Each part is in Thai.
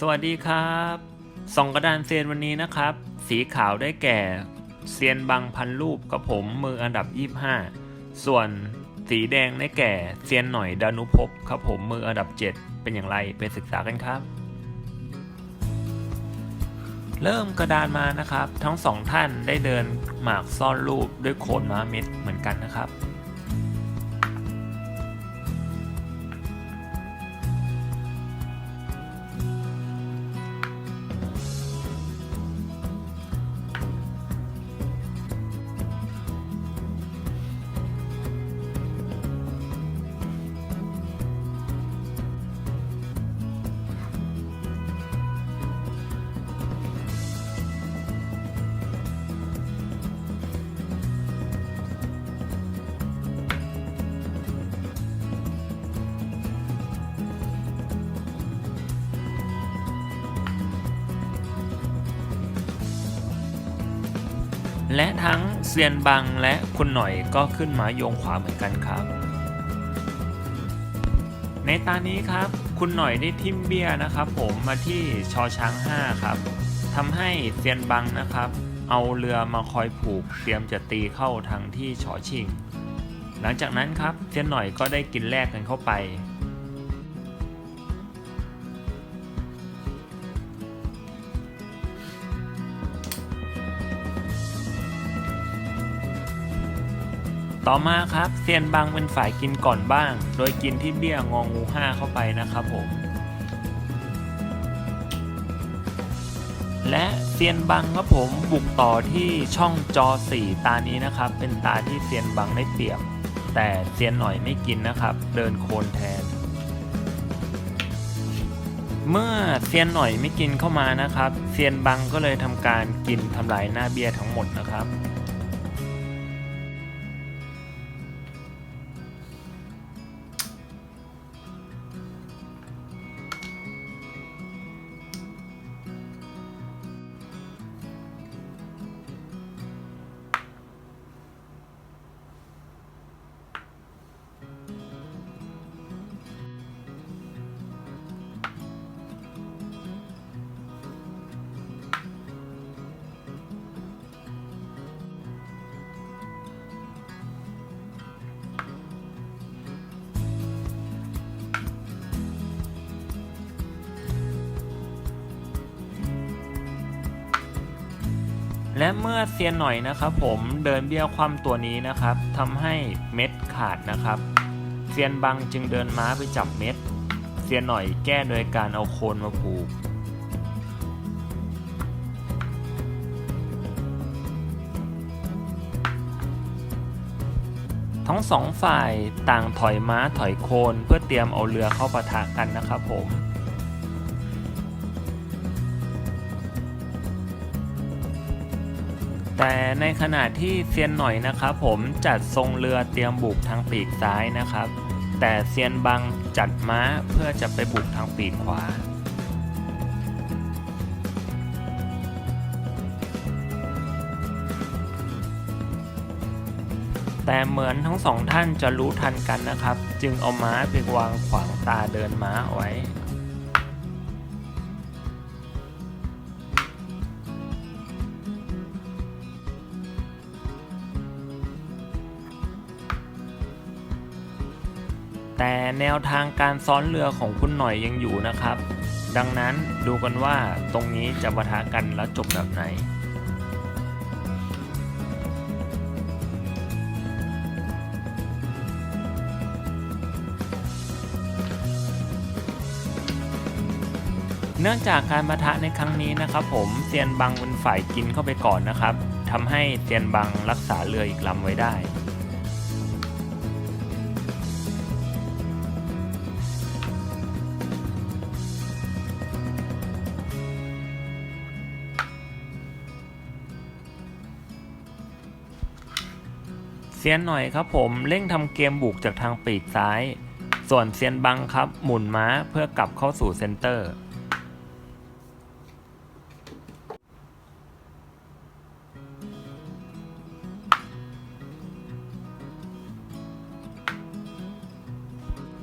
สวัสดีครับส่องกระดานเซียนวันนี้นะครับ สีขาวได้แก่เซียนบังพันรูปกับผมมืออันดับ 25 ส่วนสีแดงได้แก่เซียนหน่อยดานุภพครับผมมืออันดับ 7 เป็นอย่างไรไปศึกษากันครับ เริ่มกระดานมานะครับ ทั้งสองท่านได้เดินหมากซ่อนรูปด้วยโคนม้าเม็ดเหมือนกันนะครับ และทั้งเซียนบังและคุณหน่อยก็ขึ้นมาโยงขวาเหมือนกันครับ ในตานี้ครับ คุณหน่อยได้ทิมเบี้ยนะครับผมมาที่ชอช้าง 5 ครับทำให้เซียนบังนะครับ เอาเรือมาคอยผูกเตรียมจะตีเข้าทางที่ชอชิง หลังจากนั้นครับเซียนหน่อยก็ได้กินแลกกันเข้าไป ต่อมาครับเซียนบังเป็นฝ่ายกินก่อนบ้าง โดยกินที่เบี้ยงองูห้าเข้าไปนะครับผม และเซียนบังครับผมบุกต่อที่ช่องจอ 4 ตานี้นะครับ เป็นตาที่เซียนบังได้เปรียบ แต่เซียนหน่อยไม่กินนะครับ เดินโคนแทน เมื่อเซียนหน่อยไม่กินเข้ามานะครับเซียนบังก็เลยทำการกินทำลายหน้าเบี้ยทั้งหมดนะครับ และเมื่อเซียนหน่อยนะครับผมเดินเบี้ยวคว่ำตัวนี้นะครับทำให้เม็ดขาดนะครับเซียนบังจึงเดินม้าไปจับเม็ด เซียนหน่อยแก้โดยการเอาโคนมาผูก ทั้งสองฝ่ายต่างถอยม้าถอยโคนเพื่อเตรียมเอาเรือเข้าปะทะกันนะครับผม แต่ในขณะที่เซียนหน่อยนะครับผมจัดทรงเรือเตรียมบุกทางปีกซ้ายนะครับ แต่เซียนบังจัดม้าเพื่อจะไปบุกทางปีกขวาแต่เหมือนทั้งสองท่านจะรู้ทันกันนะครับ จึงเอาม้าไปวางขวางตาเดินม้าไว้ แต่แนวทางการซ้อนเรือของคุณหน่อยยังอยู่นะครับ ดังนั้นดูกันว่าตรงนี้จะปะทะกันแล้วจบแบบไหนเนื่องจากการปะทะในครั้งนี้นะครับ ผมเซียนบังเป็นฝ่ายกินเข้าไปก่อนนะครับทำให้เซียนบังรักษาเรืออีกลำไว้ได้ เซียนหน่อยครับผมเร่งทำเกมบุกจากทางปีกซ้าย ส่วนเซียนบังครับหมุนม้าเพื่อกลับเข้าสู่เซนเตอร์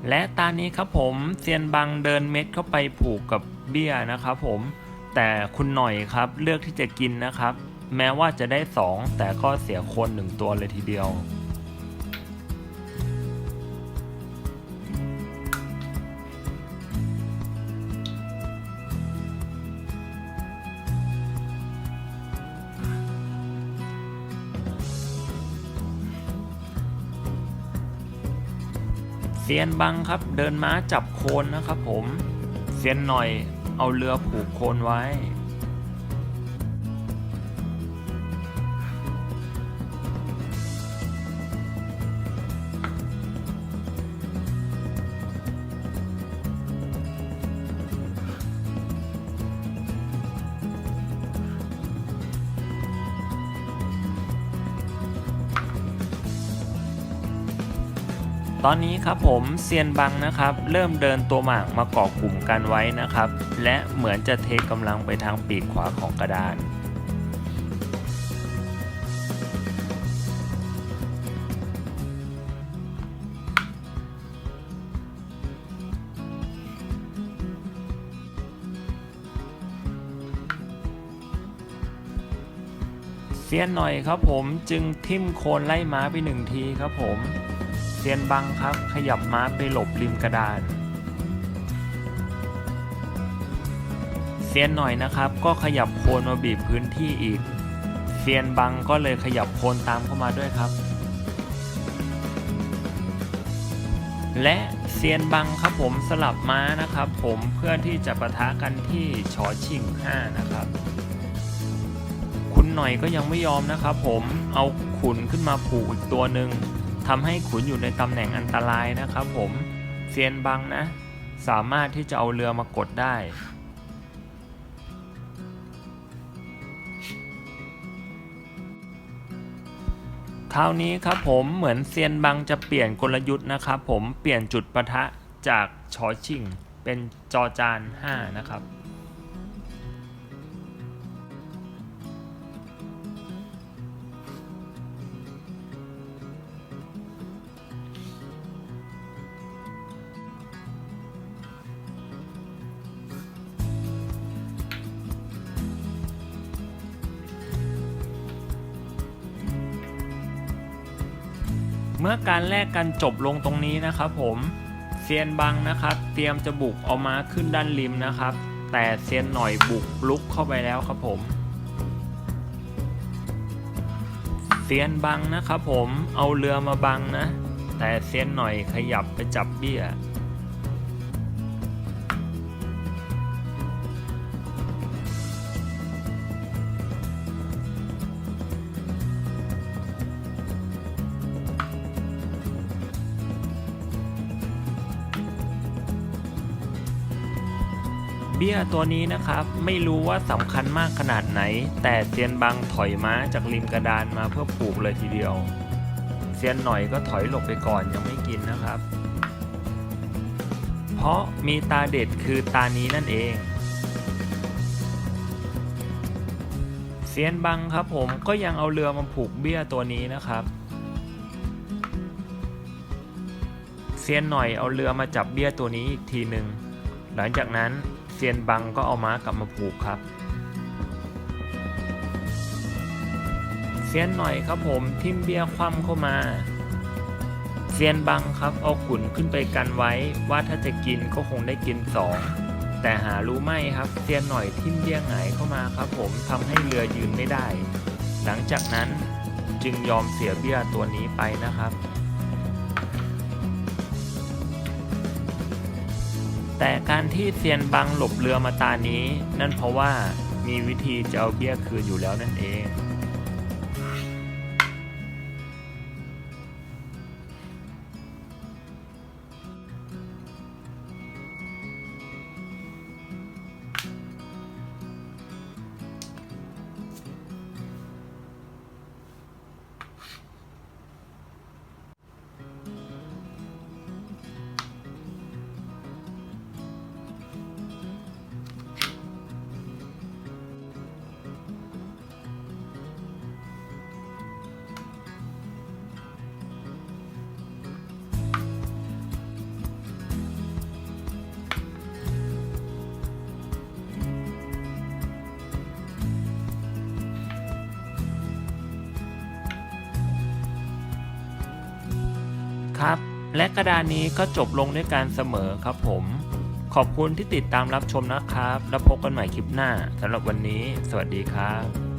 และตานี้ครับผมเซียนบังเดินเม็ดเข้าไปผูกกับเบี้ยนะครับผมแต่คุณหน่อยครับเลือกที่จะกินนะครับ แม้ว่าจะได้ 2 แต่ก็เสียคนหนึ่งตัวเลยทีเดียว เซียนบังครับเดินม้าจับโคนนะครับผม เซียนหน่อยเอาเรือผูกโคนไว้ ตอนนี้ครับผมเซียนบังนะครับเริ่มเดินตัวหมากมาเกาะกลุ่มกันไว้นะครับ และเหมือนจะเทกำลังไปทางปีกขวาของกระดานเซียนหน่อยครับผมจึงทิ่มโคนไล่ม้าไปหนึ่งทีครับผม เซียนบังครับขยับม้าไปหลบริมกระดาน เซียนหน่อยนะครับ ก็ขยับโคนมาบีบพื้นที่อีก เซียนบังก็เลยขยับโคนตามเข้ามาด้วยครับ และเซียนบังครับผมสลับม้านะครับ ผมเพื่อที่จะประทะกันที่ชอชิง5นะครับคุณหน่อยก็ยังไม่ยอมนะครับ ผมเอาขุนขึ้นมาผูกอีกตัวหนึ่ง ทำให้ขุนอยู่ในตำแหน่งอันตรายนะครับผมเซียนบังนะ สามารถที่จะเอาเรือมากดได้ คราวนี้ครับผมเหมือนเซียนบังจะเปลี่ยนกลยุทธ์นะครับผมเปลี่ยนจุดปะทะจากชอชิงเป็นจอจาน 5 นะครับ เมื่อการแลกกันจบลงตรงนี้นะครับผมเซียนบังนะครับ เตรียมจะบุกเอามาขึ้นด้านริมนะครับ แต่เซียนหน่อยบุกลุกเข้าไปแล้วครับผมเซียนบังนะครับผมเอาเรือมาบังนะ แต่เซียนหน่อยขยับไปจับเบี้ย บี้ยตัวนี้นะครับ ไม่รู้ว่าสำคัญมากขนาดไหน แต่เซียนบังถอยม้าจากริมกระดานมาเพื่อผูกเลยทีเดียวเซียนหน่อยก็ถอยหลบไปก่อนยังไม่กินนะครับ เพราะมีตาเด็ดคือตานี้นั่นเองเซียนบังครับผมก็ยังเอาเรือมาผูกเบี้ยตัวนี้นะครับเซียนหน่อยเอาเรือมาจับเบี้ยตัวนี้อีกทีหนึ่ง หลังจากนั้นเซียนบังก็เอาม้ากลับมาผูกครับ เซียนหน่อยครับผมทิมเบี้ยคว่ำเข้ามา เซียนบังครับเอาขุนขึ้นไปกันไว้ว่าถ้าจะกินก็คงได้กินสองแต่หารู้ไม่ครับเซียนหน่อยทิมเบี้ยหงายเข้ามาครับผมทำให้เรือยืนไม่ได้ หลังจากนั้นจึงยอมเสียเบี้ยตัวนี้ไปนะครับ แต่การที่เซียนบังหลบเรือมาตานี้ นั่นเพราะว่ามีวิธีจะเอาเบี้ยคืนอยู่แล้วนั่นเอง ครับ และกระดานนี้ก็จบลงด้วยการเสมอครับผม ขอบคุณที่ติดตามรับชมนะครับ แล้วพบกันใหม่คลิปหน้าสำหรับวันนี้ สวัสดีครับ